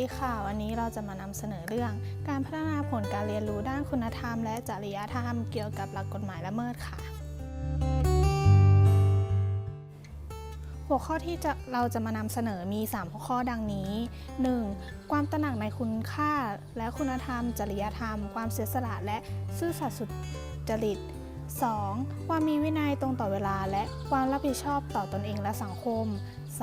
ดีค่ะวันนี้เราจะมานำเสนอเรื่อง การพัฒนาผลการเรียนรู้ด้านคุณธรรม และจริยธรรมเกี่ยวกับหลักกฎหมายละเมิดค่ะ หัวข้อที่จะเราจะมานำเสนอมี 3 หัวข้อดังนี้ 1. ความตระหนักในคุณค่า และคุณธรรม จริยธรรม ความเสียสละและซื่อสัตย์สุจริต 2. ความมีวินัยตรงต่อเวลา และความรับผิดชอบต่อตอนเองและสังคม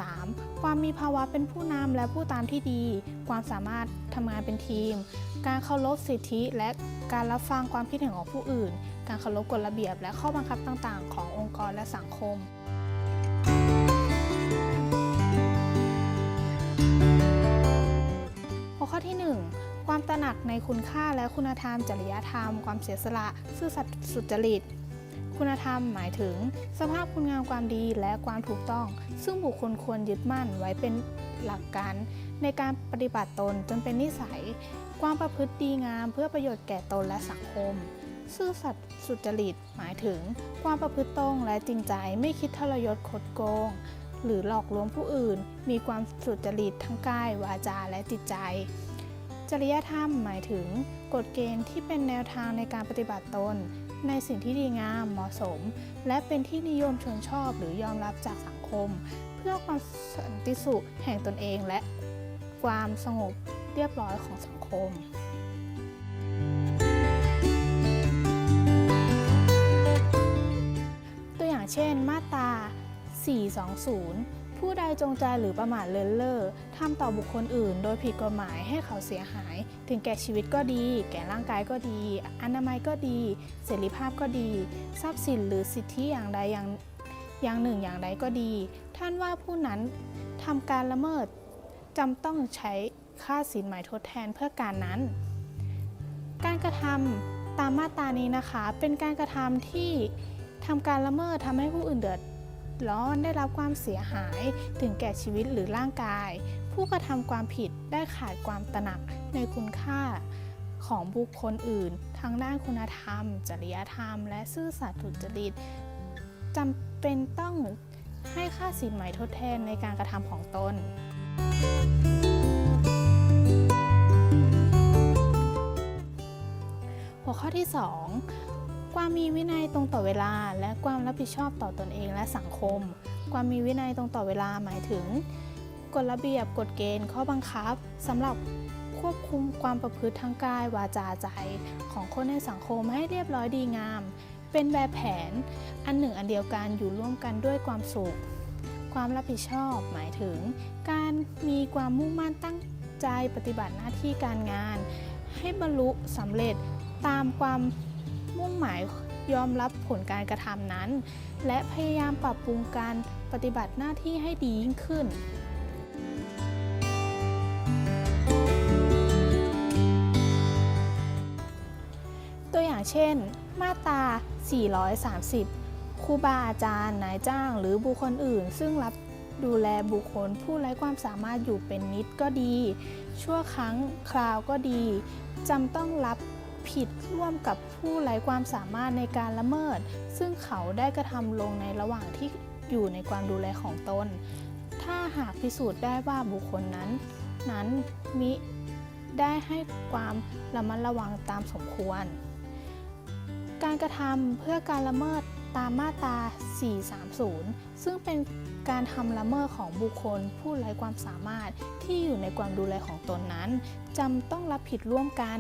3. ความมีภาวะเป็นผู้นำและผู้ตามที่ดี ความสามารถทำงานเป็นทีม การเคารพสิทธิและการรับฟังความคิดเห็นของผู้อื่น การเคารพกฎระเบียบ และข้อบังคับต่างๆ ขององค์กรและสังคมหัวข้อที่ 1 ความตระหนักในคุณค่าและคุณธรรม จริยธรรม ความเสียสละ ซื่อสัตย์สุจริต คุณธรรมหมายถึง สภาพคุณงามความดีและความถูกต้อง ซึ่งบุคคลควรยึดมั่นไว้เป็นหลักการ ในการปฏิบัติตนจนเป็นนิสัย ความประพฤติดีงามเพื่อประโยชน์แก่ตนและสังคม ซื่อสัตย์สุจริตหมายถึง ความประพฤติตรงและจริงใจไม่คิดทรยศคดโกง หรือหลอกลวงผู้อื่น มีความสุจริตทั้งกายวาจาและจิตใจ จริยธรรมหมายถึง กฎเกณฑ์ที่เป็นแนวทางในการปฏิบัติตน ในสิ่งที่ดีงามเหมาะสม และเป็นที่นิยมชมชอบหรือยอมรับจากสังคม เพื่อความสันติสุขแห่งตนเองและความสงบเรียบร้อยของสังคมตัวอย่างเช่น มาตรา 420 ผู้ใดจงใจหรือประมาทเลินเล่อทำต่อบุคคลอื่น โดยผิดกฎหมายให้เขาเสียหาย ถึงแก่ชีวิตก็ดี แก่ร่างกายก็ดี อนามัยก็ดี เสรีภาพก็ดี ทรัพย์สินหรือสิทธิอย่างใดอย่างอย่างหนึ่งอย่างใดก็ดี ท่านว่าผู้นั้นทำการละเมิดจำต้องใช้ค่าสินไหมทดแทนเพื่อการนั้น การกระทำตามมาตรานี้นะคะ เป็นการกระทำที่ทำการละเมิดทำให้ผู้อื่นเดือด ร้อนได้รับความเสียหายถึงแก่ชีวิตหรือร่างกาย ผู้กระทำความผิดได้ขาดความตระหนักในคุณค่าของบุคคลอื่น ทั้งด้านคุณธรรม จริยธรรม และซื่อสัตย์สุจริตจำเป็นต้องให้ค่าสินไหมทดแทนในการกระทำของตน หัวข้อที่ 2 ความมีวินัยตรงต่อเวลา และความรับผิดชอบต่อตอนเองและสังคม ความมีวินัยตรงต่อเวลาหมายถึงกฎระเบียบกฎเกณฑ์ข้อบังคับสำหรับควบคุมความประพฤติทางกายวาจาใจ ของคนในสังคมให้เรียบร้อยดีงาม เป็นแบบแผนอันหนึ่งอันเดียวกันอยู่ร่วมกันด้วยความสุข ความรับผิดชอบ หมายถึง การมีความมุ่งมั่นตั้งใจปฏิบัติหน้าที่การงาน ให้บรรลุสำเร็จตามความ มุ่งหมายยอมรับผลการกระทำนั้น และพยายามปรับปรุงการปฏิบัติหน้าที่ให้ดียิ่งขึ้นตัวอย่างเช่น มาตรา 430 ครูบาอาจารย์ นายจ้าง หรือบุคคลอื่น ซึ่งรับดูแลบุคคลผู้ไร้ความสามารถอยู่เป็นนิดก็ดี ชั่วครั้งคราวก็ดี จำต้องรับ ผิดร่วมกับผู้ไร้ความสามารถในการละเมิด ซึ่งเขาได้กระทำลงในระหว่างที่อยู่ในความดูแลของตน ถ้าหากพิสูจน์ได้ว่าบุคคลนั้น นั้นมิได้ให้ความระมัดระวังตามสมควร การกระทำเพื่อการละเมิดตามมาตรา 430 ซึ่งเป็นการทำละเมิดของบุคคลผู้ไร้ความสามารถที่อยู่ในความดูแลของตนนั้นจำต้องรับผิดร่วมกัน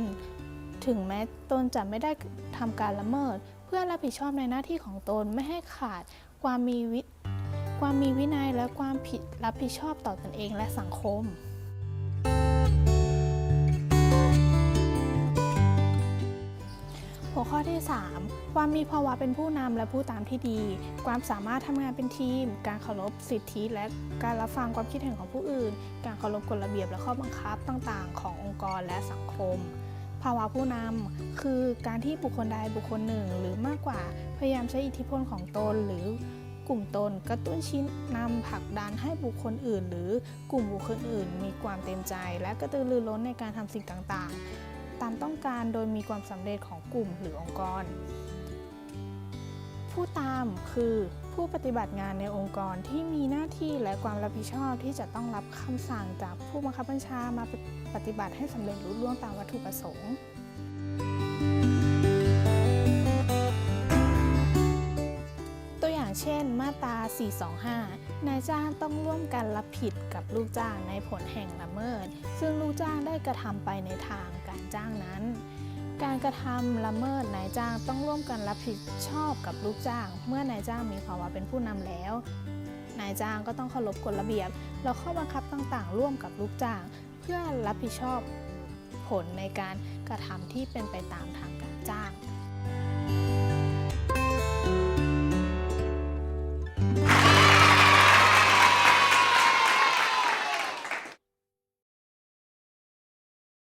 ถึงแม้ตนจะไม่ได้ทำการละเมิด เพื่อรับผิดชอบในหน้าที่ของตนไม่ให้ขาดความมีวิความมีวินัยและความผิดรับผิดชอบต่อตนเองและสังคม หัวข้อที่ 3 ความมีภาวะเป็นผู้นำและผู้ตามที่ดี ความสามารถทำงานเป็นทีม การเคารพสิทธิ และการรับฟังความคิดเห็นของผู้อื่น การเคารพกฎระเบียบและข้อบังคับต่างๆ ขององค์กรและสังคมาวะผู้นำคือการที่บุคคลใดบุคคลหนึ่ง หรือมากกว่าพยายามใช้อิทธิพลของตนหรือกลุ่มตนกระตุ้นชี้นำผลักดันให้บุคคลอื่น หรือกลุ่มบุคคลอื่น มีความเต็มใจ และกระตือรือร้นในการทำสิ่งต่างๆ ตามต้องการโดยมีความสำเร็จของกลุ่มหรือองค์กร ผู้ตามคือผู้ปฏิบัติงานในองค์กรที่มีหน้าที่และความรับผิดชอบที่จะต้องรับคำสั่งจากผู้บังคับบัญชามาปฏิบัติให้สำเร็จรุ่ล่วงตามวัตถุประสงค์ตัวอย่างเช่น มาตรา 425 นายจ้างต้องร่วมกันรับผิดกับลูกจ้างในผลแห่งละเมิด ซึ่งลูกจ้างได้กระทำไปในทางการจ้างนั้น การกระทำละเมิดนายจ้างต้องร่วมกันรับผิดชอบกับลูกจ้าง เมื่อนายจ้างมีภาวะเป็นผู้นำแล้ว นายจ้างก็ต้องเคารพกฎระเบียบและข้อบังคับต่างๆ ร่วมกับลูกจ้าง เพื่อรับผิดชอบผลในการกระทำที่เป็นไปตามทางการจ้าง